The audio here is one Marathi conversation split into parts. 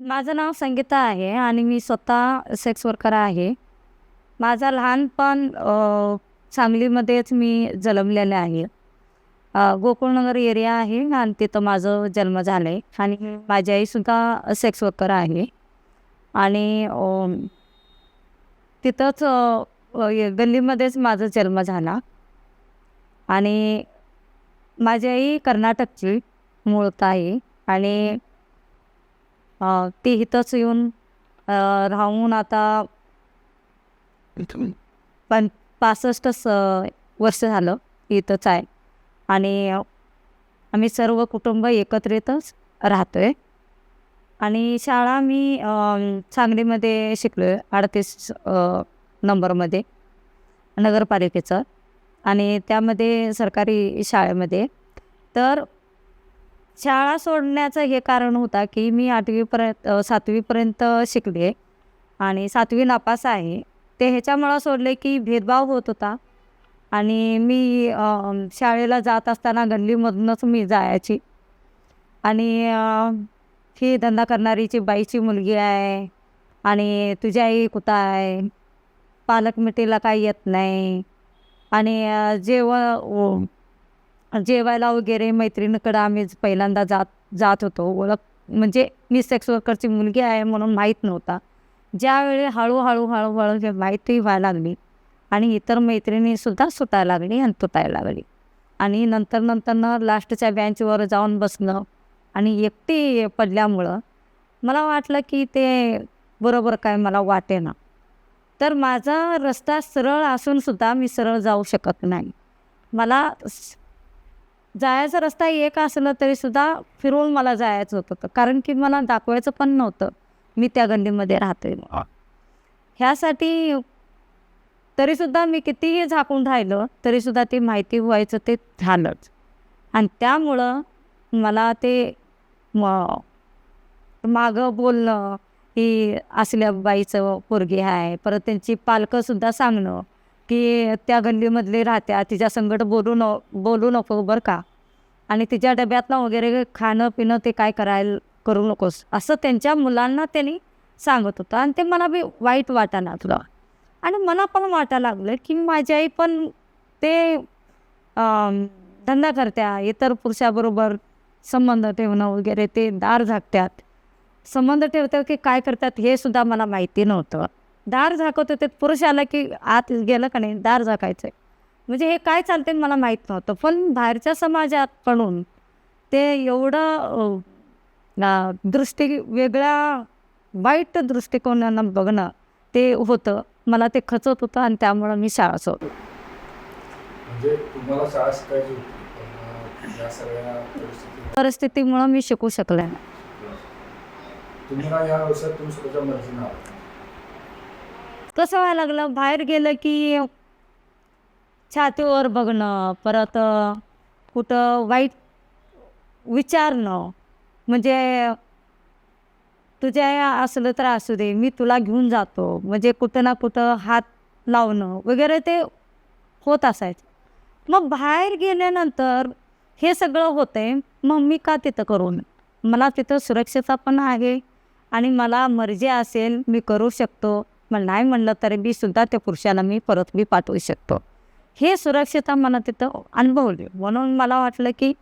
माझं नाव संगीता आहे आणि मी स्वतः सेक्स वर्कर आहे. माझं लहानपण सांगलीमध्येच मी जन्मलेलं आहे. गोकुळनगर एरिया आहे आणि तिथं माझं जन्म झालं आहे आणि माझी आईसुद्धा सेक्स वर्कर आहे. आणि तिथंच गल्लीमध्येच माझा जन्म झाला. आणि माझी आई कर्नाटकची मूळत आहे आणि ती इथंच येऊन राहून आता पण पासष्ट स वर्ष झालं इथंच आहे. आणि आम्ही सर्व कुटुंब एकत्रितच राहतो आहे आणि शाळा मी सांगलीमध्ये शिकलो आहे अडतीस नंबरमध्ये नगरपालिकेचं. आणि त्यामध्ये सरकारी शाळेमध्ये. तर शाळा सोडण्याचं हे कारण होता की मी आठवीपर्यंत सातवीपर्यंत शिकले आणि सातवी नापास आहे. ते ह्याच्यामुळं सोडले की भेदभाव होत होता आणि मी शाळेला जात असताना गल्लीमधूनच मी जायची. आणि ही धंदा करणारीची बाईची मुलगी आहे आणि तुझी आई कुठं आहे? पालक मिठीला काही येत नाही. आणि अ, जेव जेवायला वगैरे मैत्रिणीकडं आम्ही पहिल्यांदा जात जात होतो. ओळख म्हणजे मी सेक्स वर्करची मुलगी आहे म्हणून माहीत नव्हता. ज्यावेळी हळूहळू हळूहळू हे माहिती व्हायला लागली आणि इतर मैत्रिणीसुद्धा सुटायला लागली आणि तुटायला लागली. आणि नंतर नंतरनं लास्टच्या बेंचवर जाऊन बसणं आणि एकटी पडल्यामुळं मला वाटलं की ते बरोबर काय मला वाटे ना तर माझा रस्ता सरळ असूनसुद्धा मी सरळ जाऊ शकत नाही. मला स- जायचा रस्ता एक असलं तरीसुद्धा फिरवून मला जायचं होतं कारण की मला दाखवायचं पण नव्हतं. मी त्या गल्लीमध्ये म्हणून. ह्यासाठी तरीसुद्धा मी कितीही झाकून राहिलं तरीसुद्धा ती माहिती व्हायचं ते झालंच. आणि त्यामुळं मला ते मागं बोलणं की असल्या बाईचं पोरगी आहे परत त्यांची पालकंसुद्धा सांगणं की त्या गल्लीमधले राहत्या तिच्या संकट बोलू न बोलू नको बरं का. आणि तिच्या डब्यातनं वगैरे खाणं पिणं ते काय करायला करू नकोस असं त्यांच्या मुलांना त्यांनी सांगत होतं. आणि ते मला बी वाईट वाटायला लागलं. आणि मला पण वाटायला लागलं की माझी आई पण ते धंदा करत्या इतर पुरुषाबरोबर संबंध ठेवणं वगैरे ते दार झाकत्यात. संबंध ठेवतात की काय करतात हे सुद्धा मला माहिती नव्हतं. दार झाकत होते पुरुष आला की आत गेलं का नाही दार झाकायचं म्हणजे हे काय चालते मला माहीत नव्हतं. पण बाहेरच्या समाजात पडून ते एवढं दृष्टी वेगळ्या वाईट दृष्टिकोनानं बघणं ते होतं. मला ते खचत होतं आणि त्यामुळं मी शाळा सोडली. म्हणजे परिस्थितीमुळं मी शिकू शकले नाही तुम्ही ना या व्यवसायात तुम्ही स्वतःच्या मर्जीनं आहात कसं व्हायला लागलं? बाहेर गेलं की छातीवर बघणं परत कुठं वाईट विचारणं. म्हणजे तुझ्या असलं तर असू दे मी तुला घेऊन जातो. म्हणजे कुठं ना कुठं हात लावणं वगैरे ते होत असायचं. मग बाहेर गेल्यानंतर हे सगळं होतंय मग मी का तिथं करून मला तिथं सुरक्षितता पण आहे आणि मला मर्जी असेल मी करू शकतो. मला नाही म्हणलं तरी मी सुद्धा त्या पुरुषाला मी परत मी पाठवू शकतो. हे सुरक्षितता मला तिथं अनुभवली. म्हणून मला वाटलं की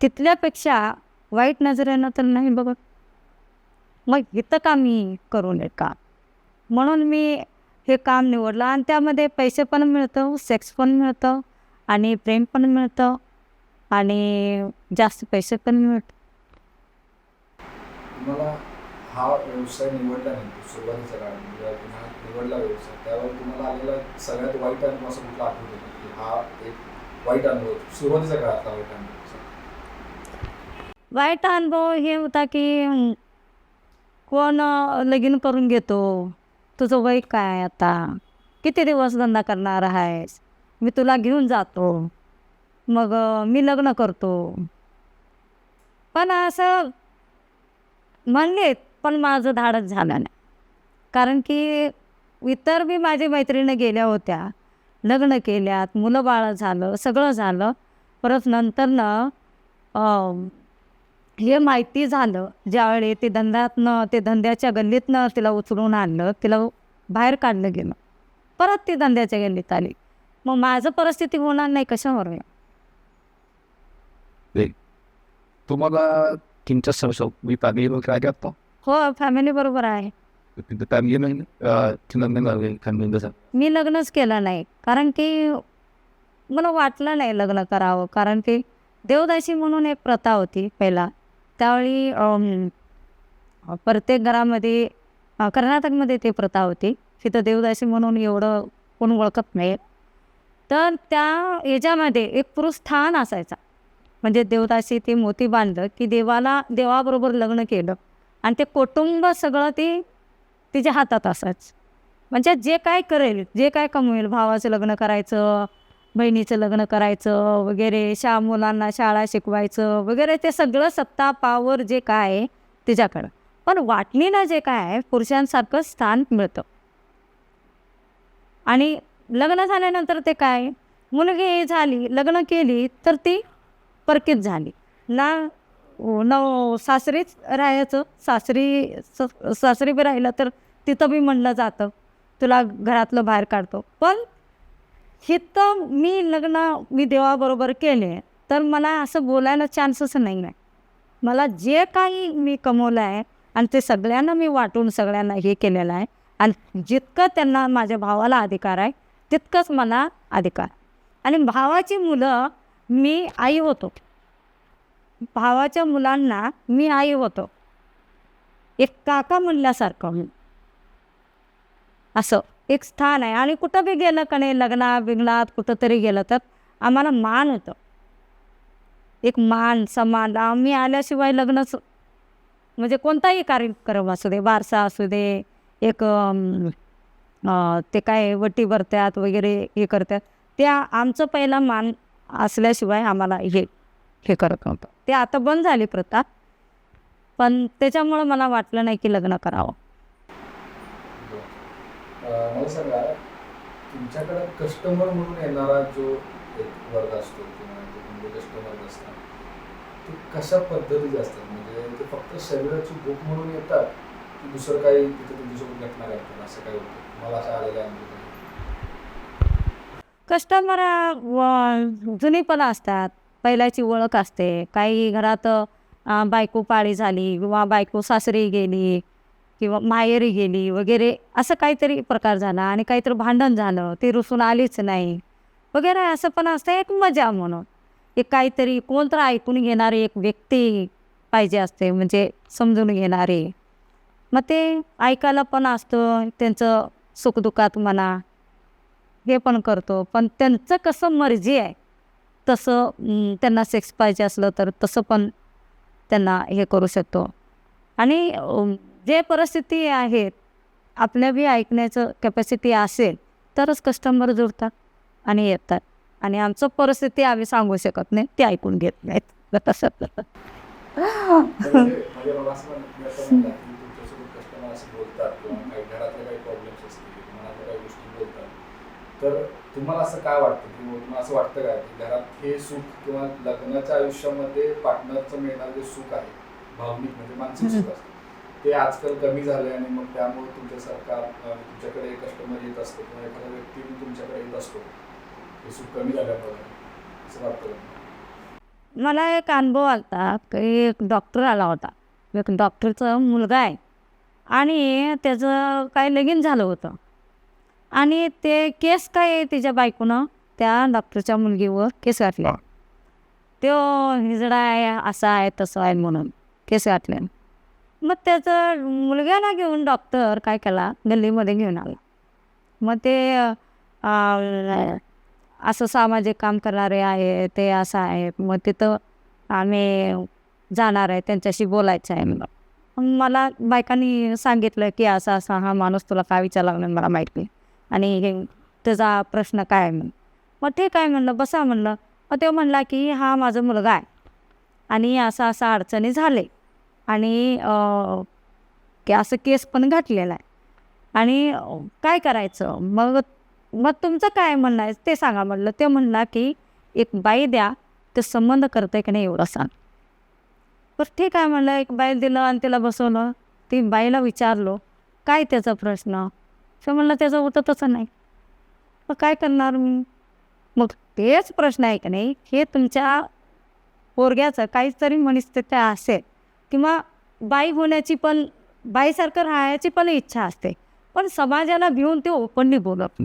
तिथल्यापेक्षा वाईट नजरेनं तर नाही बघत मग इथं का मी करू नये का म्हणून मी हे काम निवडलं आणि त्यामध्ये पैसे पण मिळतं सेक्स पण मिळतं आणि प्रेम पण मिळतं आणि जास्त पैसे पण मिळतं. हा व्यवसाय निवडल्यानंतर सुरुवातीच्या काळात जेव्हा म्हणजे तुम्हाला निवडला व्यवसाय. त्यावर तुम्हाला आलेला सगळ्यात वाईट अनुभव असं कुठला आठवत का? की हा एक वाईट अनुभव सुरुवातीच्या काळातला वाईट अनुभव वाईट अनुभव हे होता की कोण लगीन करून घेतो. तुझं वय काय आता? किती दिवस धंदा करणार आहेस? मी तुला घेऊन जातो. मग मी लग्न करतो. पण असं म्हणलेत पण माझं धाडच झालं नाही. कारण की इतर बी माझी मैत्रिणी गेल्या होत्या लग्न केल्यात मुलं बाळं झालं सगळं झालं. परत नंतर ना हे माहिती झालं ज्यावेळी ते धंद्यातनं ते धंद्याच्या गल्लीतनं तिला उचलून आणलं तिला बाहेर काढलं गेलं. परत ती धंद्याच्या गल्लीत आली. मग माझं परिस्थिती होणार नाही कशावर? तुम्हाला तुमच्या सहसा मी फॅमिली वगैरे आहे हो फॅमिली बरोबर आहे. मी लग्नच केलं नाही. कारण की मला वाटलं नाही लग्न करावं. कारण की देवदासी म्हणून एक प्रथा होती पहिला. त्यावेळी प्रत्येक घरामध्ये कर्नाटकमध्ये ती प्रथा होती. तिथं देवदासी म्हणून एवढं कोण ओळखत नाही. तर त्या याच्यामध्ये एक पुरुष स्थान असायचा. म्हणजे देवदासी ते मोती बांधलं की देवाला देवाबरोबर लग्न केलं. आणि ते कुटुंब सगळं ते तिच्या हातात असायचं. म्हणजे जे काय करेल जे काय कमवेल भावाचं लग्न करायचं बहिणीचं लग्न करायचं वगैरे शा मुलांना शाळा शिकवायचं वगैरे ते सगळं सत्ता पावर जे काय आहे तिच्याकडं. पण वाटणीनं जे काय आहे पुरुषांसारखं स्थान मिळतं. आणि लग्न झाल्यानंतर ते काय? मुलगी झाली लग्न केली तर ती परकीत झाली. ना न सासरीच राहायचं. सासरी स- सासरी बी राहिलं तर तिथं बी म्हणलं जातं. तुला घरातलं बाहेर काढतो. पण हिथं मी लग्न मी देवाबरोबर केले तर मला असं बोलायला चान्सच नाही आहे मला जे काही मी कमवलं आहे आणि ते सगळ्यांना मी वाटून सगळ्यांना हे केलेलं आहे आणि जितकं त्यांना माझ्या भावाला अधिकार आहे तितकंच मला अधिकार. आणि भावाची मुलं मी आई होतो. भावाच्या मुलांना मी आई होतो. एक काका म्हणल्यासारखं मी. असं एक स्थान आहे. आणि कुठं बी गेलं का नाही लग्नात बिग्नात कुठं तरी गेलं तर आम्हाला मान होतं. एक मान समान आम्ही आल्याशिवाय लग्नच म्हणजे कोणताही कार्यक्रम असू दे वारसा असू दे एक ते काय वटी भरतात वगैरे हे करतात त्या आमचं पहिला मान असल्याशिवाय आम्हाला हे हे करत नव्हतं. ते आता बंद झाली प्रथा पण त्याच्यामुळं मला वाटलं नाही की लग्न करावं. अं, मला सांगा तुमच्याकडे कस्टमर म्हणून येणारा जो एक वर्ग असतो किंवा म्हणजे कस्टमर असतात ते कशा पद्धतीचे असतात? म्हणजे ते फक्त शरीराची भूक म्हणून येतात की दुसरं काही तिथे तुमच्यासोबत घटना घडतात असं काय होतं? मला असं आलेलं आहे. कस्टमर जुनी पण असतात. पहिल्याची ओळख असते. काही घरात बायको पाळी झाली किंवा बायको सासरी गेली किंवा माहेरी गेली वगैरे असं काहीतरी प्रकार झाला आणि काहीतरी भांडण झालं ती रुसून आलीच नाही. वगैरे असं पण असतं एक मजा म्हणून. एक काहीतरी कोणतं ऐकून घेणारी एक व्यक्ती पाहिजे असते म्हणजे समजून घेणारे. मग ते ऐकायला पण असतं त्यांचं सुखदुःखात म्हणा हे पण करतो. पण त्यांचं कसं मर्जी आहे तसं त्यांना सेक्स पाहिजे असलं तर तसं पण त्यांना हे करू शकतो. आणि जे परिस्थिती आहेत आपल्या बी ऐकण्याचं कॅपॅसिटी असेल तरच कस्टमर जुळतात आणि येतात. आणि आमचं परिस्थिती आम्ही सांगू शकत नाही ते ऐकून घेत नाहीत. तसं तर तुम्हाला असं काय वाटतं? की तुम्हाला असं वाटतं का की घरात हे सुख किंवा लग्नाच्या आयुष्यामध्ये पार्टनरचं मिळणारं जे सुख आहे भावनिक म्हणजे मानसिक सुख असतं ते आजकाल कमी झाले आणि मग त्यामुळे तुमच्यासारखा तुमच्याकडे कस्टमर येत असतो किंवा एखादा व्यक्ती तुमच्याकडे येत असतो. हे सुख कमी झाल्यामुळे असं वाटतं? मला एक अनुभव आला की एक डॉक्टर आला होता. एक डॉक्टरचा मुलगा आहे. आणि त्याचं काय लगीन झालं होतं. आणि ते केस काय आहे तिच्या बायकोनं? त्या डॉक्टरच्या मुलगीवर केस घातले तो हिजडा आहे असा आहे तसं आहे म्हणून केस घातले मग त्याचं मुलग्याला घेऊन डॉक्टर काय केला? गल्लीमध्ये घेऊन आला. मग ते असं सामाजिक काम करणारे आहे ते असं आहे. मग तिथं आम्ही जाणार आहे त्यांच्याशी बोलायचं आहे म्हणून. मग मला बायकांनी सांगितलं की असा असा हा माणूस तुला काय विचारला लागला मला माहीत आणि हे त्याचा प्रश्न काय आहे म्हणून. मग ठीक आहे म्हणलं बसा म्हणलं. मग तो म्हणला की हा माझा मुलगा आहे. आणि असं असं अडचणी झाले. आणि की असं केस पण घातलेला आहे. आणि काय करायचं? मग मग तुमचं काय म्हणणं आहे? ते सांगा म्हणलं. ते म्हणला की एक बाई द्या. ते संबंध करते की नाही एवढं सांग. बरं ठीक आहे म्हणलं. एक बाई दिलं आणि तिला बसवलं. ती बाईला विचारलो काय त्याचा प्रश्न? तर म्हणलं त्याचं होतं तसं नाही. मग काय करणार मी? मग तेच प्रश्न आहे का नाही हे तुमच्या पोरग्याचं काहीतरी मनस्थिती असेल किंवा बाई होण्याची पण बाईसारखं राहायची पण इच्छा असते पण समाजाला भिवून ते ओपनली बोलत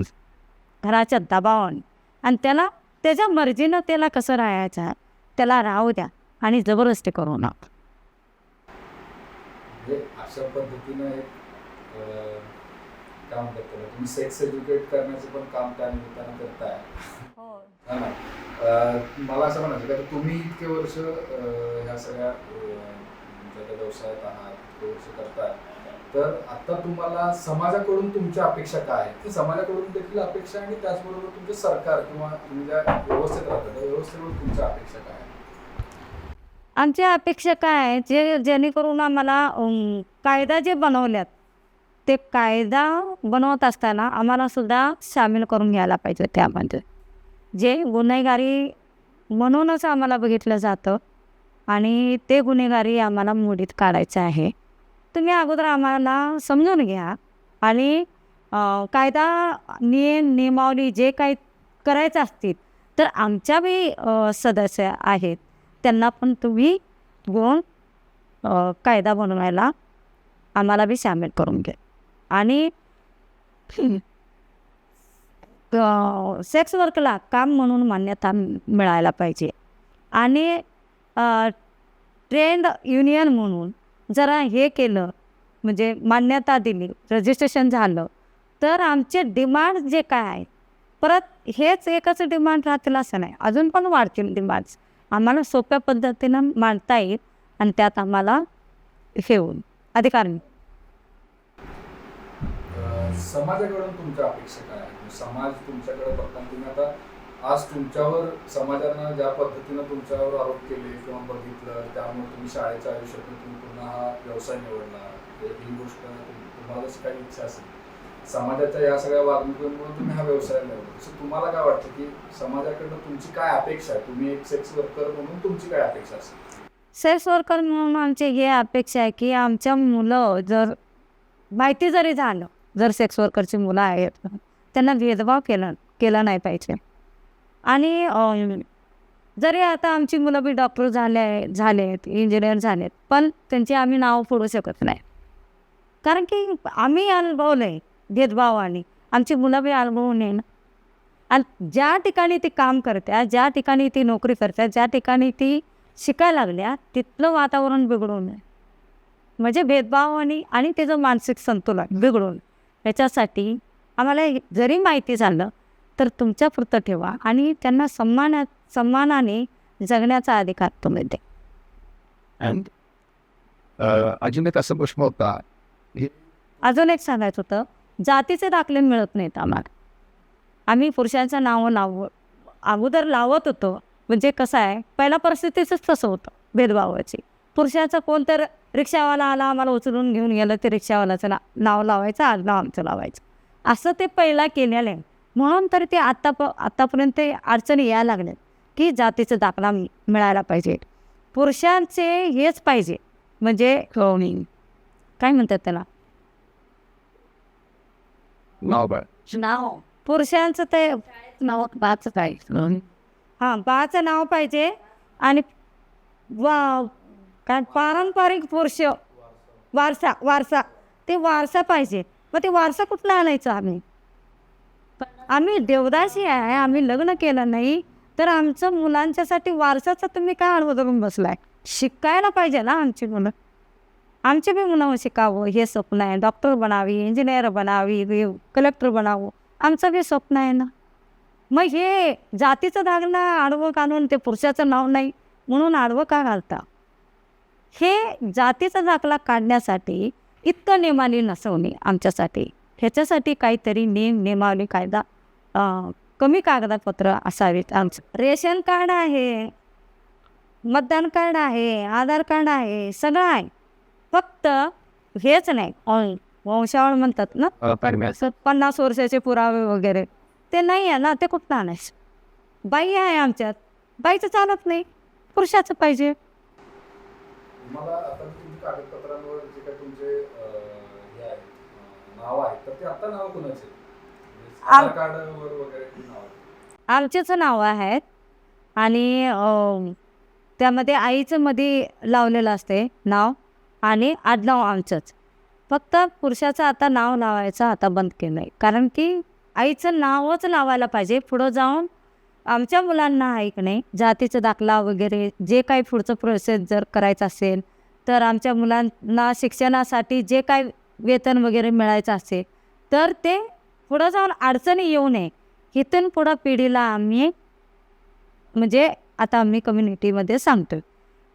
घराच्या दबावाने. आणि त्याला त्याच्या मर्जीनं त्याला कसं राहायचं त्याला राहू द्या आणि जबरदस्ती करू नका. अशा पद्धतीनं काय म्हणतात त्याला तुम्ही सेक्स एज्युकेट करण्याचं पण काम त्या निमित्तानं करताय. हा. ना. अं, मला असं म्हणायचं का तुम्ही इतके वर्ष ह्या सगळ्या त्या व्यवसायात आहात इतके वर्ष करताय. तर आता तुम्हाला समाजाकडून तुमच्या अपेक्षा काय आहेत? ती समाजाकडून देखील अपेक्षा आणि त्याचबरोबर तुमचे सरकार किंवा तुम्ही ज्या व्यवस्थेत राहता त्या व्यवस्थेकडून तुमच्या अपेक्षा काय आहेत? आमच्या अपेक्षा काय आहे जे जेणेकरून आम्हाला कायदा जे बनवल्यात ते कायदा बनवत असताना आम्हालासुद्धा सामील करून घ्यायला पाहिजे त्यामध्ये. जे गुन्हेगारी म्हणूनच आम्हाला बघितलं जातं आणि ते गुन्हेगारी आम्हाला मोडीत काढायचं आहे. तुम्ही अगोदर आम्हाला समजून घ्या आणि कायदा नियम नियमावली जे काही करायचं असतील तर आमच्या बी सदस्य आहेत. त्यांना पण तुम्ही गुण कायदा बनवायला आम्हाला बी सामील करून घ्या. आणि सेक्स वर्कला काम म्हणून मान्यता मिळायला पाहिजे. आणि ट्रेंड युनियन म्हणून जरा हे केलं म्हणजे मान्यता दिली रजिस्ट्रेशन झालं तर आमचे डिमांड जे काय आहेत परत हेच एकच डिमांड राहतील असं नाही. अजून पण वाढतील डिमांड्स आम्हाला सोप्या पद्धतीनं मांडता येईल आणि त्यात आम्हाला हे होईल. अधिकार समाजाकडून तुमच्या अपेक्षा काय आहेत? म्हणजे समाज तुमच्याकडे बघताना तुम्ही आता आज तुमच्यावर समाजानं ज्या पद्धतीनं तुमच्यावर आरोप केले किंवा बघितलं त्यामुळे तुम्ही शाळेच्या आयुष्यातून तुम्ही पुन्हा हा व्यवसाय निवडला. ही गोष्ट तुम- तुम्हाला काही इच्छा असेल. समाजाच्या या सगळ्या वागणुकीमुळे तुम्ही हा व्यवसाय निवडला. सो तुम्हाला काय वाटतं की समाजाकडनं तुमची काय अपेक्षा आहे? तुम्ही एक सेक्स वर्कर म्हणून तुमची काय अपेक्षा असेल? सेक्स वर्कर म्हणून आमची हे अपेक्षा आहे की आमच्या मुलं जर माहिती जरी झालं जर सेक्स वर्करची मुलं आहेत त्यांना भेदभाव केला केला नाही पाहिजे. आणि जरी आता आमची मुलं बी डॉक्टर झाले झालेत इंजिनियर झालेत पण त्यांची आम्ही नाव फोडू शकत नाही. कारण की आम्ही अनुभवलं आहे भेदभावाने. आमची मुलं बी अनुभवू नये ना आणि ज्या ठिकाणी ती काम करत्या ज्या ठिकाणी ती नोकरी करत्या ज्या ठिकाणी ती शिकायला लागल्या तिथलं वातावरण बिघडून नये म्हणजे भेदभाव आणि आणि त्याचं मानसिक संतुलन बिघडून याच्यासाठी आम्हाला जरी माहिती झालं तर तुमच्या पुरतं ठेवा आणि त्यांना सन्मान सन्मानाने जगण्याचा अधिकार तुम्ही अं, अजून एक असा प्रश्न होता. अजून एक सांगायचं होतं. जातीचे दाखले मिळत नाहीत आम्हाला. आम्ही पुरुषांचं नावं लाव अगोदर लावत होतो. म्हणजे कसं आहे? पहिल्या परिस्थितीचंच तसं होतं. भेदभावाची. पुरुषाचं कोण तर रिक्षावाला आला आम्हाला उचलून घेऊन गेलं ते रिक्षावाल्याचं ना नाव लावायचं आज नाव आमचं लावायचं. असं ते पहिला केलेलं आहे. म्हणून तर ते आत्ता प आत्तापर्यंत ते अडचणी यायला लागल्यात की जातीचा दाखला मि- मिळायला पाहिजे. पुरुषांचे हेच पाहिजे. म्हणजे काय म्हणतात त्याला? नाव पुरुषांचं ते नाव बाचं काय हां बाचं नाव पाहिजे आणि वा कारण पारंपरिक पुरुष वारसा वारसा ते वारसा पाहिजे. मग ते वारसा कुठला आणायचा आम्ही? आम्ही देवदासी आहे आम्ही लग्न केलं नाही तर आमचं मुलांच्यासाठी वारसाचं तुम्ही काय अडवं धरून बसलाय? शिकायला पाहिजे ना आमची मुलं. आमचे बी मुलं शिकावं हे स्वप्न आहे. डॉक्टर बनावी इंजिनियर बनावी कलेक्टर बनावं आमचं बी स्वप्न आहे ना. मग हे जातीचं दागणं आडवं काढून ते पुरुषाचं नाव नाही म्हणून आडवं का घालता? हे जातीचा दाखला काढण्यासाठी इतकं नियमावली नसवणे आमच्यासाठी. ह्याच्यासाठी काहीतरी नियम नियमावली कायदा कमी कागदपत्र असावीत आमचं. रेशन कार्ड आहे मतदान कार्ड आहे आधार कार्ड आहे सगळं आहे. फक्त हेच नाही. वंशावळ म्हणतात ना पन्नास वर्षाचे पुरावे वगैरे. ते नाही आहे ना ते कुठं आणायचं? बाई आहे आमच्यात. बाईचं चालत नाही. पुरुषाचं पाहिजे. तुम्हाला आता तुमच्या कागदपत्रांवर जे काही तुमचे हे आहेत अं, नाव आहेत तर ते आता नाव कोणाचे? म्हणजे आधार कार्डवर वगैरे ती नाव. आमचेच नावं आहेत आणि त्यामध्ये आईचं मध्ये लावलेलं असते नाव आणि आडनाव आमचंच. फक्त पुरुषाचं आता नाव लावायचं आता बंद केलं आहे कारण की आईचं नावच लावायला पाहिजे. पुढं जाऊन आमच्या मुलांना ऐकणे नाही जातीचा दाखला वगैरे जे काही पुढचं प्रोसेस जर करायचं असेल तर आमच्या मुलांना शिक्षणासाठी जे काय वेतन वगैरे मिळायचं असेल तर ते पुढं जाऊन अडचणी येऊ नये. इथून पुढं पिढीला आम्ही म्हणजे आता आम्ही कम्युनिटीमध्ये सांगतो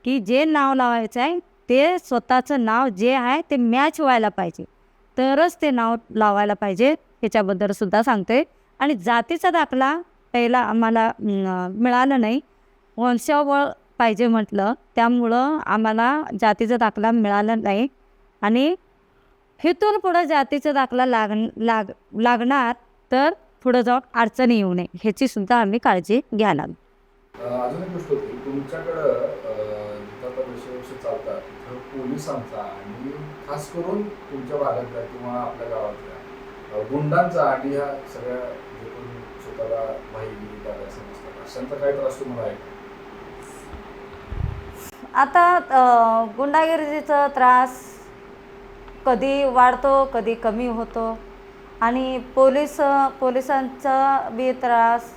की जे नाव लावायचं आहे ते स्वतःचं नाव जे आहे ते मॅच व्हायला पाहिजे. तरच ते नाव लावायला पाहिजे ह्याच्याबद्दल सुद्धा सांगते आणि जातीचा दाखला वाटायला आम्हाला मिळालं नाही. वंशावळ पाहिजे म्हटलं त्यामुळं आम्हाला जातीचा दाखला मिळाला नाही. आणि इथून पुढं जातीचा दाखला लाग लाग लागणार तर पुढं जाऊन अडचणी येऊ नये ह्याची सुद्धा आम्ही काळजी घ्यायला अजून एक गोष्ट होती. तुमच्याकडं चालतात पोलिसांचा आणि खास करून तुमच्या भागातल्या किंवा आपल्या गावातल्या गुंडांचा आणि ह्या सगळ्या जे कोणी स्वतःला दादा समजतात अशांचा काय त्रास तुम्हाला आहे? आता गुंडागिरीचा त्रास कधी वाढतो कधी कमी होतो आणि पोलीस पोलिसांचा बी त्रास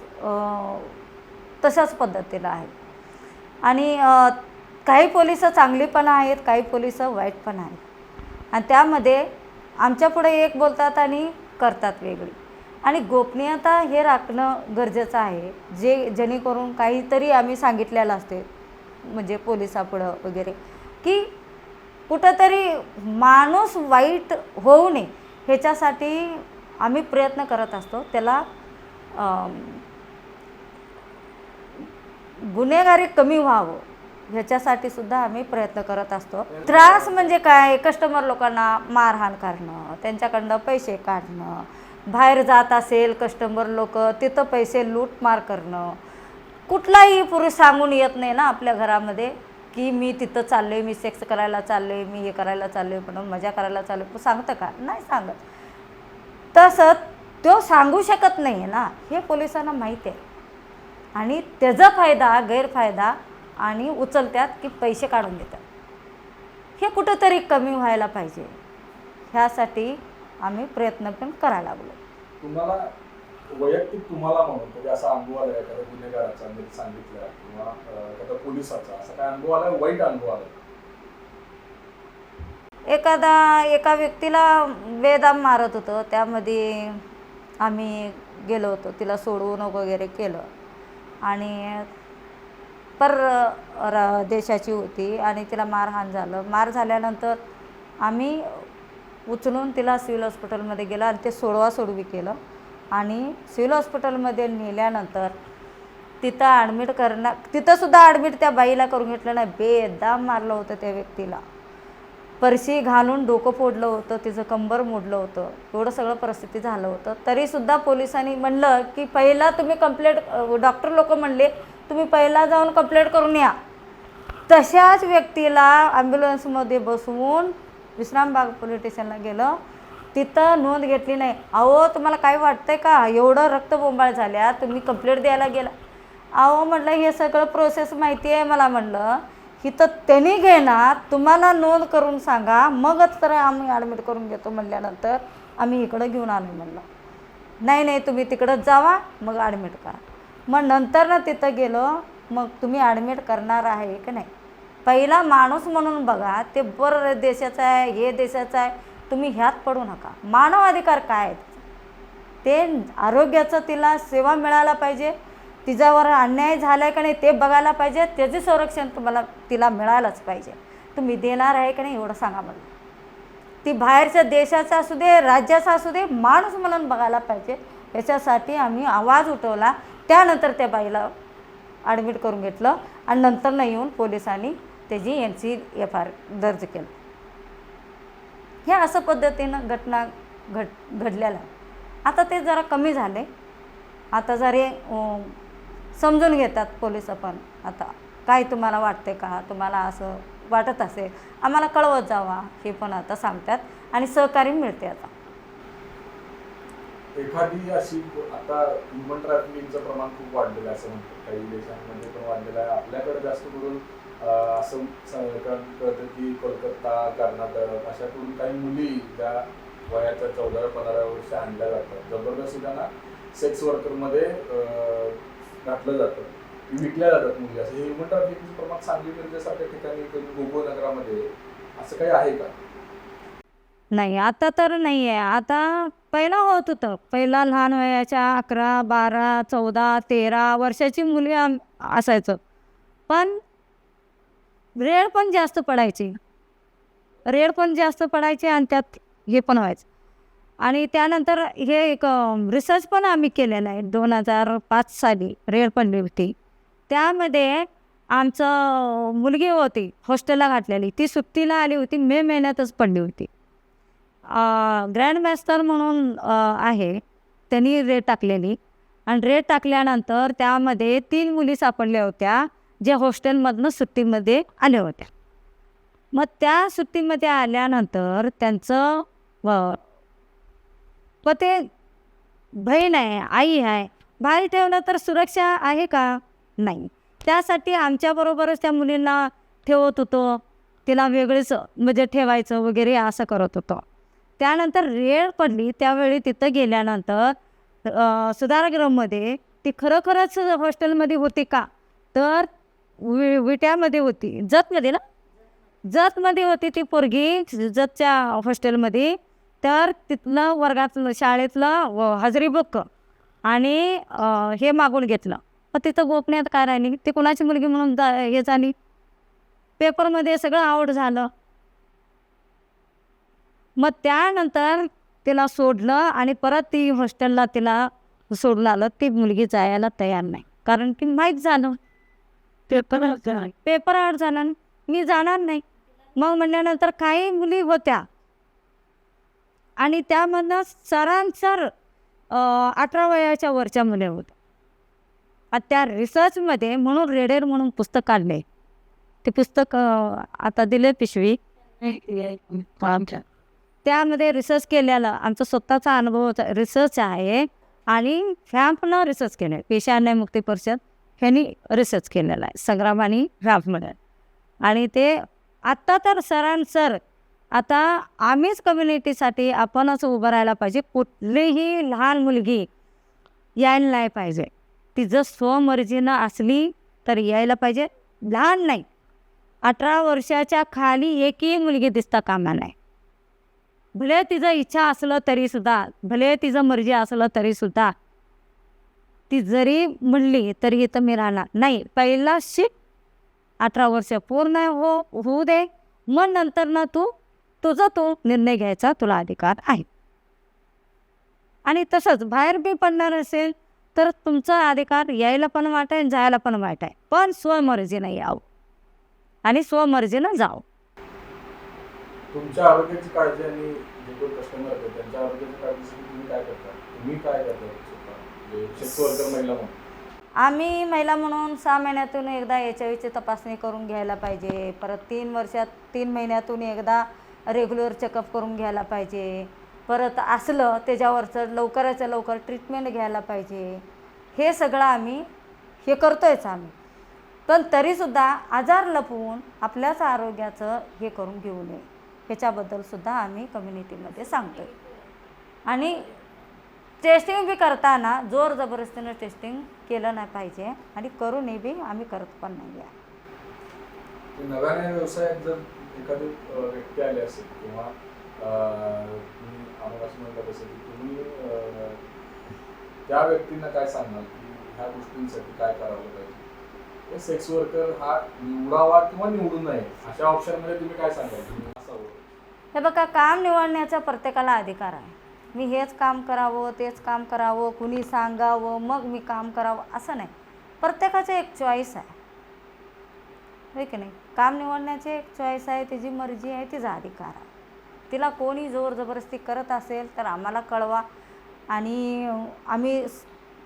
तशाच पद्धतीला आहे. आणि काही पोलीस चांगली पण आहेत काही पोलीस वाईट पण आहेत. आणि त्यामध्ये आमच्या पुढे एक बोलतात आणि करतात वेगळी. आणि गोपनीयता हे राखणं गरजेचं आहे. जे जेणेकरून काहीतरी आम्ही सांगितलेलं असते म्हणजे पोलिसापुढं वगैरे की कुठंतरी माणूस वाईट होऊ नये ह्याच्यासाठी आम्ही प्रयत्न करत असतो. त्याला गुन्हेगारी कमी व्हावं ह्याच्यासाठी सुद्धा आम्ही प्रयत्न करत असतो. त्रास म्हणजे काय? कस्टमर लोकांना मारहाण करणं त्यांच्याकडनं पैसे काढणं बाहेर जात असेल कस्टमर लोक तिथं पैसे लूटमार करणं. कुठलाही पुरुष सांगून येत नाही ना आपल्या घरामध्ये की मी तिथं चाललो आहे मी सेक्स करायला चाललो आहे मी हे करायला चाललो आहे म्हणून मजा करायला चाललो आहे सांगतं का? नाही सांगत. तसं तो सांगू शकत नाही आहे ना. हे पोलिसांना माहीत आहे. आणि त्याचा फायदा गैरफायदा आणि उचलत्यात की पैसे काढून देतात. हे कुठंतरी कमी व्हायला पाहिजे. ह्यासाठी आम्ही प्रयत्न पण करायला लागलो. तुम्हाला वैयक्तिक तुम्हाला म्हणून कधी असा अनुभव आला एखाद्या गुन्हेगाराचा म्हणजे सांगितलं किंवा एखाद्या पोलिसाचा असा काय अनुभव आला? वाईट अनुभव आला? एखादा एका व्यक्तीला बेदाम मारत होतं त्यामध्ये आम्ही गेलो होतो. तिला सोडवून वगैरे केलं. आणि पर र देशाची होती आणि तिला मारहाण झालं. मार झाल्यानंतर आम्ही उचलून तिला सिव्हिल हॉस्पिटलमध्ये गेला आणि ते सोडवा सोडवी केलं. आणि सिव्हिल हॉस्पिटलमध्ये नेल्यानंतर तिथं ॲडमिट करणं तिथंसुद्धा ॲडमिट त्या बाईला करून घेतलं नाही. बेदाम मारलं होतं त्या व्यक्तीला. परशी घालून डोकं फोडलं होतं तिचं कंबर मोडलं होतं. एवढं सगळं परिस्थिती झालं होतं. तरीसुद्धा पोलिसांनी म्हणलं की पहिला तुम्ही कंप्लेंट डॉक्टर लोक म्हणले तुम्ही पहिला जाऊन कंप्लेंट करून या. तशाच व्यक्तीला ॲम्ब्युलन्समध्ये बसवून विश्रामबाग पोलीस स्टेशनला गेलं. तिथं नोंद घेतली नाही. अहो तुम्हाला काय वाटतंय का? एवढं रक्तबोंबाळ झाल्या तुम्ही कंप्लेंट द्यायला गेला. अहो म्हटलं हे सगळं प्रोसेस माहिती आहे मला म्हटलं इथं त्यांनी घेणार तुम्हाला नोंद करून सांगा. मगच तर आम्ही ॲडमिट करून घेतो म्हटल्यानंतर आम्ही इकडं घेऊन आलो म्हणलं. नाही नाही तुम्ही तिकडंच जावा मग ॲडमिट करा. मग नंतर ना तिथं गेलो मग तुम्ही ॲडमिट करणार आहे की नाही? पहिला माणूस म्हणून बघा ते बरं देशाचं आहे हे देशाचं आहे तुम्ही ह्यात पडू नका. मानवाधिकार काय आहेत ते आरोग्याचं तिला सेवा मिळायला पाहिजे तिच्यावर अन्याय झाला आहे का नाही ते बघायला पाहिजे त्याचे संरक्षण तुम्हाला तिला मिळालंच पाहिजे. तुम्ही देणार आहे का नाही एवढं सांगा मला. ती बाहेरच्या देशाचा असू दे राज्याचा असू दे माणूस म्हणून बघायला पाहिजे. याच्यासाठी आम्ही आवाज उठवला त्यानंतर त्या बाईला ॲडमिट करून घेतलं आणि नंतर न येऊन पोलिसांनी त्याची एन सी एफ आर दर्ज केलं. ह्या असं पद्धतीनं घटना घट घडलेल्या. आता ते जरा कमी झाले. आता जरी समजून घेतात पोलीस पण आता काय तुम्हाला वाटते का? तुम्हाला असं वाटत असेल आम्हाला कळवत जावा हे पण आता सांगतात आणि सहकार्य मिळते आता. एखादी अशी आता ह्युमन ट्रॅफिकिंगचं प्रमाण खूप वाढलेलं आहे असं म्हणतात. काही देशांमध्ये पण वाढलेलं आहे. आपल्याकडे जास्त करून असं स- कळतं की कोलकाता कर्नाटक अशा करून काही मुली ज्या वयाच्या चौदा पंधरा वर्ष आणल्या जातात. जबरदस्ती त्यांना सेक्स वर्करमध्ये घातलं जातं. विकल्या जातात मुली. असं हे ह्युमन ट्रॅफिकिंगचं प्रमाण सांगली मिरजेसारख्या ठिकाणी गोगो नगरामध्ये असं काही आहे का? नाही आता तर नाही आहे आता पहिला होत होतं. पहिला लहान वयाच्या अकरा बारा चौदा तेरा वर्षाची मुली असायचं. पण रेड पण जास्त पडायची. रेड पण जास्त पडायची आणि त्यात हे पण व्हायचं. आणि त्यानंतर हे एक रिसर्च पण आम्ही केलेलं आहे. दोन हजार पाच साली रेड पडली होती. त्यामध्ये आमचं मुलगी होती हॉस्टेलला घातलेली. ती सुट्टीला आली होती मे महिन्यातच पडली होती. ग्रँड मास्टर म्हणून आहे. त्यांनी रेड टाकलेली. आणि रेड टाकल्यानंतर त्यामध्ये तीन मुली सापडल्या होत्या. ज्या हॉस्टेलमधनं सुट्टीमध्ये आल्या होत्या. मग त्या सुट्टीमध्ये आल्यानंतर त्यांचं व- ते बहीण आहे आई आहे बाहेर ठेवलं तर सुरक्षा आहे का? नाही. त्यासाठी आमच्याबरोबरच त्या मुलींना ठेवत होतो. तिला वेगळीच म्हणजे ठेवायचं वगैरे असं करत होतो. त्यानंतर रेळ पडली. त्यावेळी तिथं गेल्यानंतर सुधारगृहमध्ये ती खरोखरच हॉस्टेलमध्ये होती का? तर वि विट्यामध्ये होती. जतमध्ये ना? जतमध्ये होती ती पोरगी जतच्या हॉस्टेलमध्ये. तर तिथलं वर्गातलं शाळेतलं व हजेरी बुक आणि हे मागून घेतलं. मग तिथं गोपनीयत काय राहिली? ती कुणाची मुलगी म्हणून जा हे झाली? पेपरमध्ये सगळं आउट झालं. मग त्यानंतर तिला सोडलं आणि परत ती हॉस्टेलला तिला सोडून आलं. ती मुलगी जायला तयार नाही. कारण की माहीत झालं. पेपर पेपर आउट झाला मी जाणार नाही. मग म्हणल्यानंतर काही मुली होत्या. आणि त्यामधनं सरांसर अठरा वयाच्या वरच्या मुली होत्या. आणि त्या रिसर्चमध्ये म्हणून रेडेर म्हणून पुस्तक काढले ते पुस्तक आता दिले पिशवी. त्यामध्ये रिसर्च केलेलं आमचा स्वतःचा अनुभव रिसर्च आहे आणि फॅम्पनं रिसर्च केलं अन्याय मुक्ती परिषद. ह्यांनी रिसर्च केलेला आहे संग्राम आणि राममध्ये आणि ते आत्ता तर सरांसर आता आम्हीच कम्युनिटीसाठी आपणच उभं राहायला पाहिजे. कुठलीही लहान मुलगी यायला नाही पाहिजे. ती जर स्वमर्जीनं असली तर यायला पाहिजे. लहान नाही. अठरा वर्षाच्या खाली एकही मुलगी दिसता कामा नाही. भले तिचं इच्छा असलं तरीसुद्धा भले तिचं मर्जी असलं तरीसुद्धा ती जरी म्हणली तरी इथं मी राहणार नाही. पहिला शिक अठरा वर्ष पूर्ण हो होऊ दे. मग नंतर ना तू तुझा तो निर्णय घ्यायचा तुला अधिकार आहे. आणि तसंच बाहेर बी पडणार असेल तर तुमचा अधिकार यायला पण वाट आहे जायला पण वाट आहे. पण स्वमर्जीनं यावं. आणि स्वमर्जीनं जावं. तुमच्या आरोग्याची काळजी आणि जे कोण कस्टमर आहेत त्यांच्या आरोग्याची काळजीसाठी तुम्ही काय करता? तुम्ही काय करता? म्हणजे महिला म्हणून. आम्ही महिला म्हणून सहा महिन्यातून एकदा एच आय व्हीची तपासणी करून घ्यायला पाहिजे. परत तीन वर्षात तीन महिन्यातून एकदा रेग्युलर चेकअप करून घ्यायला पाहिजे. परत असलं त्याच्यावरचं लवकराच्या लवकर ट्रीटमेंट घ्यायला पाहिजे. हे सगळं आम्ही हे करतोयच आम्ही. पण तरीसुद्धा आजार लपवून आपल्याच आरोग्याचं हे करून घेऊ नये. ह्याच्याबद्दलसुद्धा आम्ही कम्युनिटीमध्ये सांगतो आणि टेस्टिंग बी करताना जोर जबरदस्तीनं टेस्टिंग केलं नाही पाहिजे आणि करूनही बी आम्ही करत पण नाही आहे ते नव्याने व्यवसायात जर एखादी व्यक्ती आली असेल किंवा तुम्ही आम्हाला असं म्हणलं असेल की तुम्ही त्या व्यक्तींना काय सांगाल की ह्या गोष्टींसाठी काय करावं पाहिजे सेक्स वर्कर हा निवडावा किंवा निवडू नये अशा ऑप्शनमध्ये तुम्ही काय सांगाल? हे बघा काम निवडण्याचा प्रत्येकाला अधिकार आहे. मी हेच काम करावं तेच काम करावं कुणी सांगावं मग मी काम करावं असं नाही. प्रत्येकाचं एक चॉईस आहे. होय की नाही? काम निवडण्याचे एक चॉईस आहे तिची मर्जी आहे तिचा अधिकार आहे. तिला कोणी जोर जबरदस्ती करत असेल तर आम्हाला कळवा आणि आम्ही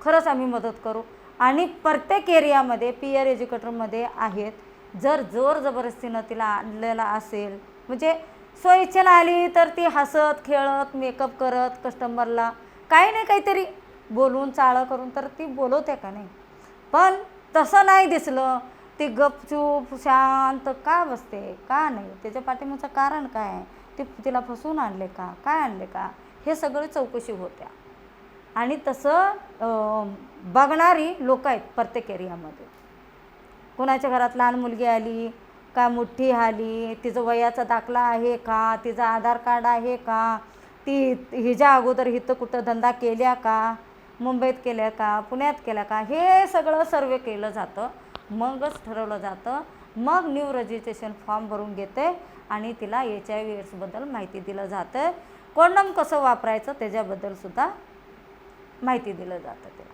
खरंच आम्ही मदत करू. आणि प्रत्येक एरियामध्ये पीयर एज्युकेटरमध्ये आहेत. जर जोर जबरदस्तीनं तिला आणलेला असेल म्हणजे स्वइच्छेला आली तर ती हसत खेळत मेकअप करत कस्टमरला काही नाही काहीतरी बोलून चाळं करून तर ती बोलवते का नाही? पण तसं नाही दिसलं. ती गपचूप शांत का बसते? का नाही? त्याच्या पाठीमागचं कारण काय आहे? ती तिला फसवून आणले का? काय आणले का? हे सगळे चौकशी होत्या. आणि तसं बघणारी लोक आहेत प्रत्येक एरियामध्ये कुणाच्या घरात लहान मुलगी आली का मोठी आली तिचं वयाचा दाखला आहे का? तिचं आधार कार्ड आहे का? ती हिच्या अगोदर इथं कुठं धंदा केल्या का? मुंबईत केल्या का? पुण्यात केल्या का? हे सगळं सर्वे केलं जातं. मगच ठरवलं जातं. मग न्यू रजिस्ट्रेशन फॉर्म भरून घेते आणि तिला एच आय व्ही एड्सबद्दल माहिती दिलं जातं. कोंडम कसं वापरायचं त्याच्याबद्दल सुद्धा माहिती दिलं जातं तिला.